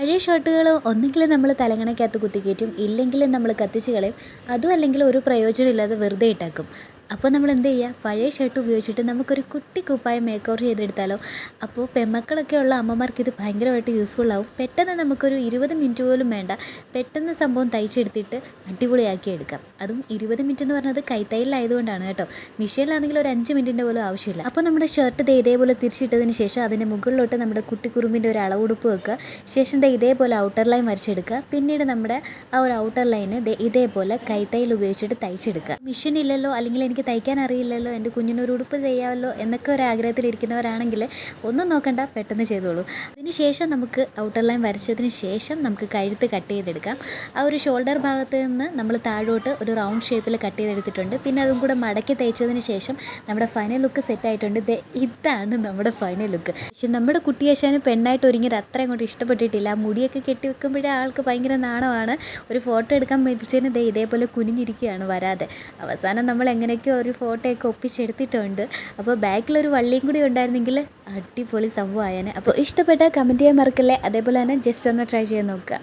പഴയ ഷർട്ടുകൾ ഒന്നെങ്കിൽ നമ്മൾ തലങ്ങണയ്ക്കകത്ത് കുത്തിക്കയറ്റും ഇല്ലെങ്കിൽ നമ്മൾ കത്തിച്ച് കളയും. അതും അല്ലെങ്കിൽ ഒരു പ്രയോജനമില്ലാതെ വെറുതെ ഇട്ടാക്കും. അപ്പോൾ നമ്മൾ എന്ത് ചെയ്യുക പഴയ ഷർട്ട് ഉപയോഗിച്ചിട്ട് നമുക്കൊരു കുട്ടി കുപ്പായം മേക്ക് ഓവർ ചെയ്തെടുത്താലോ? അപ്പോൾ പെമ്മക്കളൊക്കെ ഉള്ള അമ്മമാർക്ക് ഇത് ഭയങ്കരമായിട്ട് യൂസ്ഫുൾ ആവും. പെട്ടെന്ന് നമുക്കൊരു ഇരുപത് മിനിറ്റ് പോലും വേണ്ട. പെട്ടെന്ന് സംഭവം തയ്ച്ചെടുത്തിട്ട് അടിപൊളിയാക്കി എടുക്കാം. അതും ഇരുപത് മിനിറ്റ് എന്ന് പറഞ്ഞത് കൈത്തൈലിലായതുകൊണ്ടാണ് കേട്ടോ. മെഷീനിലാണെങ്കിൽ ഒരു അഞ്ച് മിനിറ്റിന്റെ പോലും ആവശ്യമില്ല. അപ്പോൾ നമ്മുടെ ഷർട്ട് ദേ ഇതേപോലെ തിരിച്ചിട്ടതിന് ശേഷം അതിന്റെ മുകളിലോട്ട് നമ്മുടെ കുട്ടിക്കുറുമ്പിന്റെ ഒരു അളവുടുപ്പ് വെക്കുക. ശേഷം ദേ ഇതേപോലെ ഔട്ടർ ലൈൻ വരച്ചെടുക്കുക. പിന്നീട് നമ്മുടെ ആ ഒരു ഔട്ടർ ലൈന് ഇതേപോലെ കൈത്തൈൽ ഉപയോഗിച്ചിട്ട് തയ്ച്ചെടുക്കുക. മിഷീൻ ഇല്ലല്ലോ അല്ലെങ്കിൽ എനിക്ക് തയ്ക്കാൻ അറിയില്ലല്ലോ എന്റെ കുഞ്ഞിനൊരു ഉടുപ്പ് ചെയ്യാമല്ലോ എന്നൊക്കെ ഒരു ആഗ്രഹത്തിലിരിക്കുന്നവരാണെങ്കിൽ ഒന്നും നോക്കണ്ട പെട്ടെന്ന് ചെയ്തോളൂ. അതിനുശേഷം നമുക്ക് ഔട്ടർ ലൈൻ വരച്ചതിന് ശേഷം നമുക്ക് കഴുത്ത് കട്ട് ചെയ്തെടുക്കാം. ആ ഒരു ഷോൾഡർ ഭാഗത്ത് നിന്ന് നമ്മൾ താഴോട്ട് ഒരു റൗണ്ട് ഷേപ്പിൽ കട്ട് ചെയ്തെടുത്തിട്ടുണ്ട്. പിന്നെ അതും കൂടെ മടക്കി തയ്ച്ചതിന് ശേഷം നമ്മുടെ ഫൈനൽ ലുക്ക് സെറ്റ് ആയിട്ടുണ്ട്. ഇതാണ് നമ്മുടെ ഫൈനൽ ലുക്ക് പക്ഷെ നമ്മുടെ കുട്ടിയേശാന് പെണ്ണായിട്ട് ഒരുങ്ങിയത് അത്ര അങ്ങോട്ട് ഇഷ്ടപ്പെട്ടിട്ടില്ല. മുടിയൊക്കെ കെട്ടി വെക്കുമ്പോഴേ ആൾക്ക് ഭയങ്കര നാണമാണ്. ഒരു ഫോട്ടോ എടുക്കാൻ മേടിച്ചതിന് ഇതേപോലെ കുനിഞ്ഞിരിക്കുകയാണ് വരാതെ. അവസാനം നമ്മൾ എങ്ങനെയൊക്കെയോ ഒരു ഫോട്ടോയൊക്കെ ഒപ്പിച്ചെടുത്തിട്ടുണ്ട്. അപ്പോൾ ബാക്കിലൊരു വള്ളിയും കൂടി ഉണ്ടായിരുന്നെങ്കിൽ അടിപൊളി സംഭവമായേനെ. അപ്പോൾ ഇഷ്ടപ്പെട്ട കമന്റ് ചെയ്യാൻ മറക്കല്ലേ? അതേപോലെ തന്നെ ജസ്റ്റ് ഒന്ന് ട്രൈ ചെയ്യാൻ നോക്കുക.